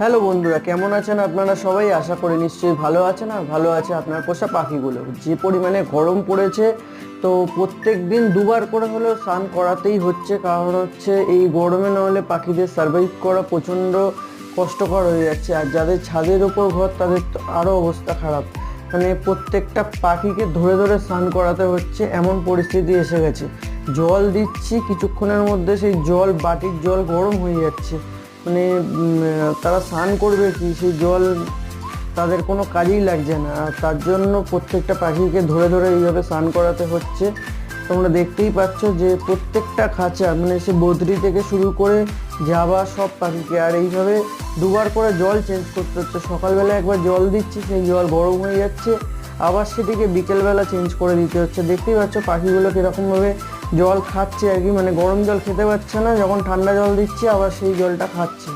Hello বন্ধুরা, কেমন আছেন আপনারা সবাই? আশা করি নিশ্চয়ই ভালো আছেন আর ভালো আছে আপনার পোষা পাখিগুলো। যে পরিমাণে গরম পড়েছে, তো প্রত্যেক দিন দুবার করে হলেও স্নান করাতেই হচ্ছে। কারণ হচ্ছে এই গরমে না হলে পাখিদের সার্ভাইভ করা প্রচণ্ড কষ্টকর হয়ে যাচ্ছে। আর যাদের ছাদের ওপর ঘর, তাদের তো আরও অবস্থা খারাপ। মানে প্রত্যেকটা পাখিকে ধরে ধরে স্নান করাতে হচ্ছে, এমন পরিস্থিতি এসে গেছে। জল দিচ্ছি, কিছুক্ষণের মধ্যে সেই জল, বাটির জল গরম হয়ে যাচ্ছে। মানে তারা স্নান করবে কি? সেই জল তাদের কোনো কাজেই লাগছে না। আর তার জন্য প্রত্যেকটা পাখিকে ধরে ধরে এইভাবে স্নান করাতে হচ্ছে। তোমরা দেখতেই পাচ্ছ যে প্রত্যেকটা খাঁচা মানে সে বদ্রি থেকে শুরু করে যাবা সব পাখিকে। আর এইভাবে দুবার করে জল চেঞ্জ করতে হচ্ছে। সকালবেলা একবার জল দিচ্ছি, সেই জল গরম হয়ে যাচ্ছে। আবার সেটিকে বিকেলবেলা চেঞ্জ করে দিতে হচ্ছে। দেখতেই পাচ্ছ পাখিগুলো কীরকমভাবে জল খাচ্ছে আর কি মানে গরম জল খেতে পারছে না, যখন ঠান্ডা জল দিচ্ছে আবার সেই জলটা খাচ্ছে।